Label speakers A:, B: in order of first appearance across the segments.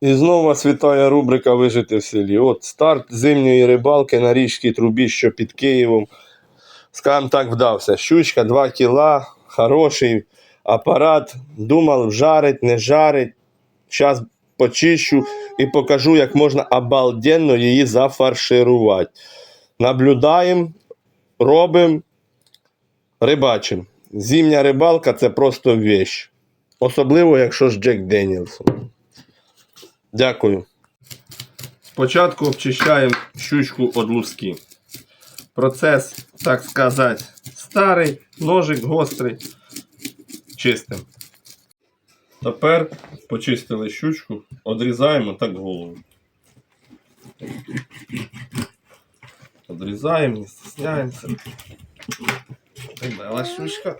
A: І знову вас вітає рубрика Вижити в селі. От старт зимньої рибалки на річській трубі, що під Києвом. Скажем так, вдався. Щучка 2 кіла, хороший апарат. Думав, жарить, не жарить. Зараз почищу і покажу, як можна обалденно її зафарширувати. Наблюдаємо, робимо, рибачимо. Зимня рибалка це просто вещь. Особливо, якщо ж Джек Денілсон. Дякую. Спочатку обчищаємо щучку від луски. Процес, так сказати, старий, ножик гострий. Чистим. Тепер почистили щучку, одрізаємо так голову. Одрізаємо, не стесняємося. Прибила щучка.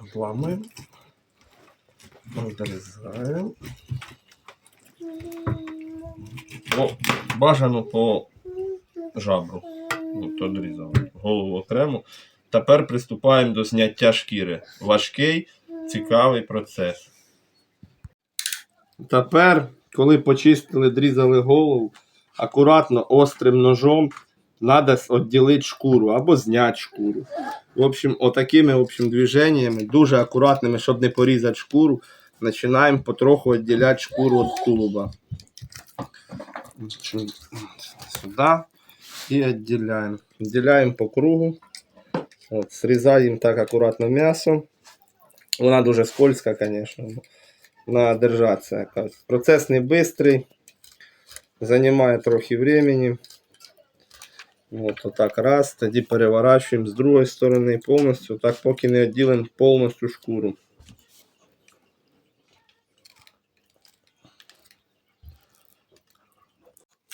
A: Обламуємо. Одрізаємо. О, бажано по жабру. От одрізали. Голову окремо. Тепер приступаємо до зняття шкіри. Важкий, цікавий процес. Тепер, коли почистили, дрізали голову, акуратно острим ножом треба відділити шкуру або зняти шкуру. В общем, отакими в общем, движеннями, дуже акуратними, щоб не порізати шкуру, починаємо потроху відділяти шкуру від тулуба. Сюди і відділяємо. Відділяємо по кругу. От, срізаємо так акуратно м'ясо. Вона дуже скользка, звісно. Надо держатися якось. Процес не швидкий. Займає трохи времени. От отак раз. Тоді переворачуємо з другої сторони повністю, так поки не відділимо повністю шкуру.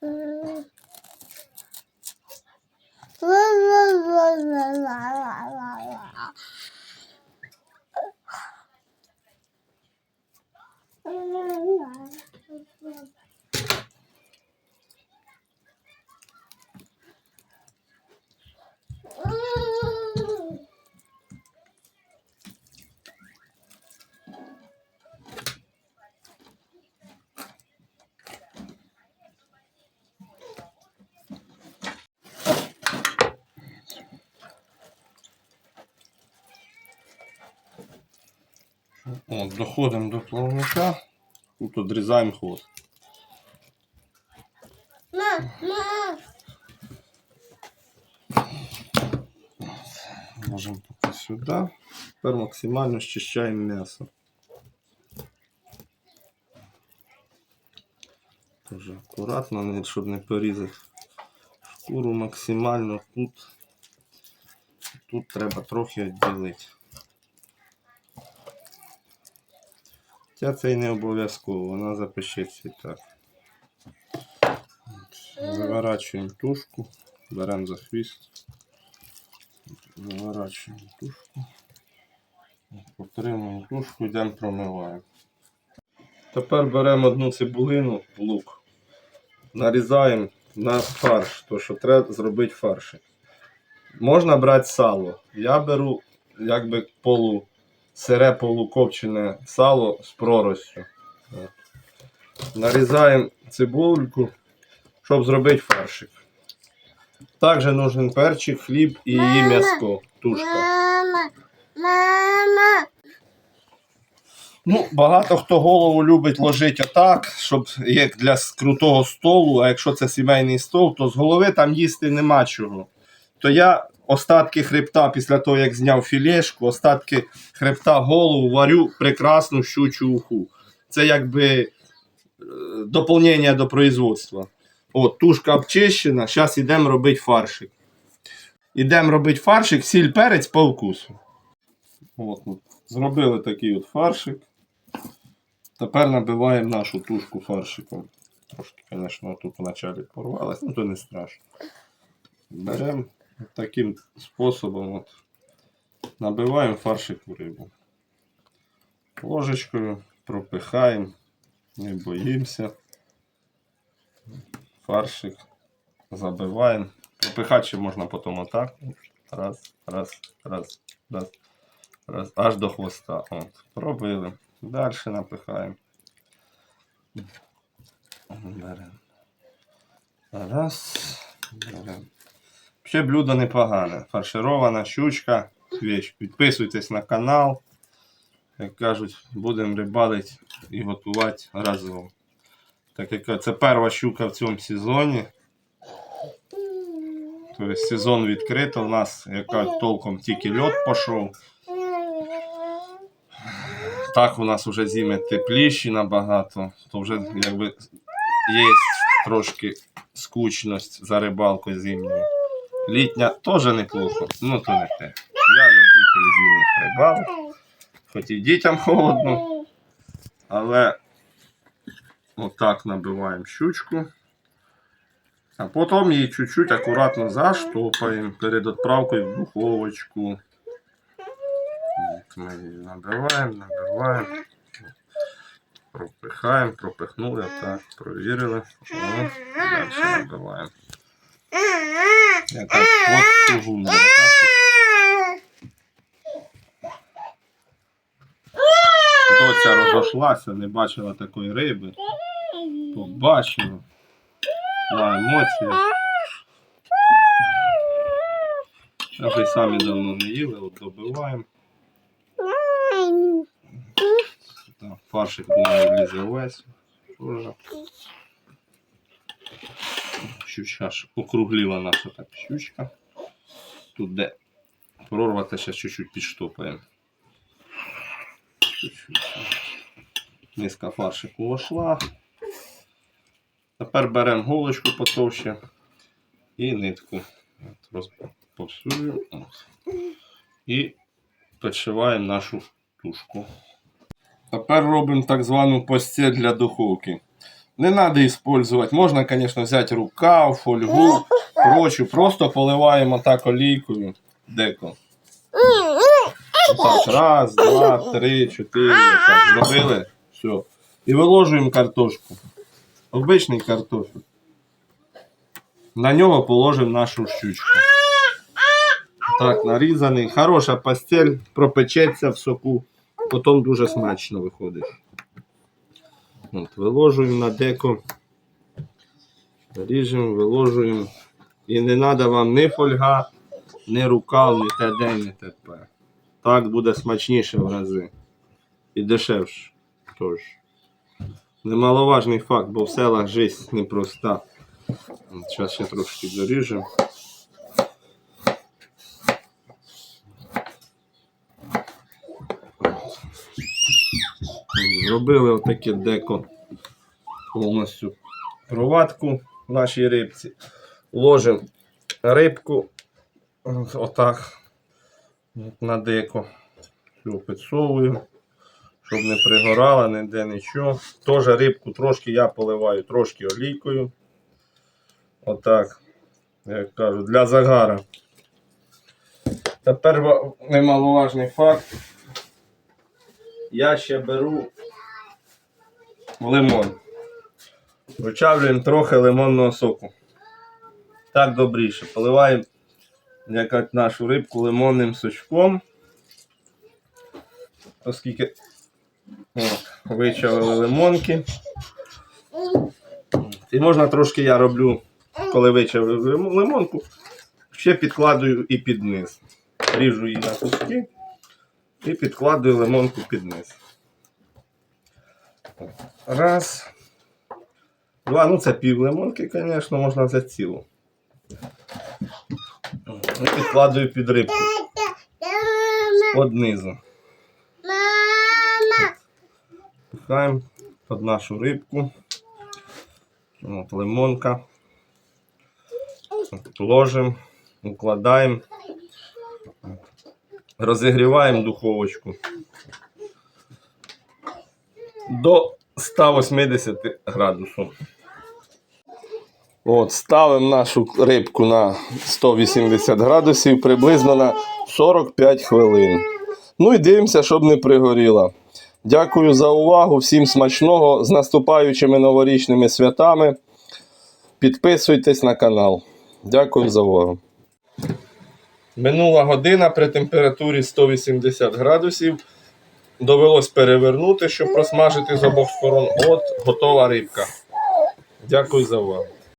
A: 啦啦啦啦啦啦啦嗯！嗯。От, доходимо до плавника. Тут відрізаємо хвост.
B: Мама,
A: Можемо поки сюди. Тепер максимально щищаємо м'ясо. Дуже акуратно, щоб не порізати шкуру максимально тут. Тут треба трохи відділити. Хоча це і не обов'язково, вона запишеться і так. От, Виворачуємо тушку, беремо за хвіст. Заворачуємо тушку. Потримуємо тушку, йдемо промиваємо. Тепер беремо одну цибулину, лук, нарізаємо на фарш, то що треба зробити фаршик. Можна брати сало. Я беру якби полу, сире полукопчене сало з проростю. Нарізаємо цибульку, щоб зробити фаршик. Також нужен перчик, хліб і її м'яско, тушка.
B: мама, мама.
A: Ну, багато хто голову любить ложити отак, щоб як для крутого столу, а якщо це сімейний стол, то з голови там їсти нема чого. То я остатки хребта після того, як зняв філешку, остатки хребта голову варю прекрасну щучу уху. Це якби доповнення до производства. От, тушка обчищена, зараз йдемо робити фаршик. Ідемо робити фаршик, сіль перець по вкусу. От, от. Зробили такий от фаршик. Тепер набиваємо нашу тушку фаршиком. Трошки, звісно, тут вначалі порвалось, ну то не страшно. Беремо таким способом от, фаршик у рибу. Ложечкою пропихаємо, не боїмося. Фаршик забиваємо. Пропихати ще можна потім отак. Раз, раз, раз, раз, раз. Аж до хвоста. От. Пробили. Далі напихаємо. Беремо. Раз. Беремо. Ще блюдо непогане. Фарширована щучка. Вещь. Підписуйтесь на канал. Як кажуть, будемо рибалити і готувати разом. Так як це перша щука в цьому сезоні. Тобто сезон відкрито. У нас яка толком тільки льот пішов. Так у нас вже зими тепліші набагато, то вже якби є трошки скучність за рибалкою зимньою. Літня теж неплохо, ну то не те. Я любитель зимніх рибалок, хоч і дітям холодно, але отак набиваємо щучку. А потім її чуть-чуть акуратно заштопаємо перед відправкою в духовочку. От ми її набиваємо, набиваємо. Пропихаємо, пропихнули, так, провірили. О, далі набиваємо. Якась от чугунна. Доця розійшлася, не бачила такої риби. Побачила. На емоціях. А ви самі давно не їли, от добиваємо. Так, фаршик думаю влізе весь. Щучка ж округліла наша так щучка. Тут де прорвати ще чуть-чуть підштопаємо. Низка фаршику вошла. Тепер беремо голочку потовще і нитку. От. І підшиваємо нашу тушку. Тепер робимо так звану постель для духовки. Не треба використовувати. Можна, звісно, взяти рукав, фольгу, прочу. Просто поливаємо так олійкою. Деко. Так, раз, два, три, чотири. Так, зробили. Все. І виложуємо картошку. Обичний картофель. На нього положимо нашу щучку. Так, нарізаний. Хороша постель, пропечеться в соку. Потім дуже смачно виходить. От, виложуємо на деко. Ріжемо, виложуємо. І не треба вам ні фольга, ні рукав, ні те ні тепер. Так буде смачніше в рази. І дешевше. Тож. Немаловажний факт, бо в селах життя непроста. Зараз ще трошки доріжемо. Зробили отаке деко повністю провадку в нашій рибці. Ложимо рибку отак на деко. Все підсовуємо, щоб не пригорала ніде нічого. Теж рибку трошки я поливаю трошки олійкою. Отак, як кажуть, для загара. Тепер немаловажний факт. Я ще беру лимон. Вичавлюємо трохи лимонного соку. Так добріше. Поливаємо як нашу рибку лимонним сочком. Оскільки от, вичавили лимонки. І можна трошки я роблю, коли вичавив лимонку, ще підкладую і під низ. Ріжу її на куски і підкладую лимонку під низ. Раз. Два, ну це пів лимонки, звісно, можна взяти цілу. І підкладую під рибку під низу.
B: Мама.
A: Пихаємо під нашу рибку. От, лимонка. Ложимо, укладаємо. Розігріваємо духовочку до 180 градусів. От, ставимо нашу рибку на 180 градусів приблизно на 45 хвилин. Ну і дивимося, щоб не пригоріла. Дякую за увагу, всім смачного, з наступаючими новорічними святами. Підписуйтесь на канал. Дякую за увагу. Минула година при температурі 180 градусів. Довелось перевернути, щоб просмажити з обох сторон. От готова рибка. Дякую за увагу.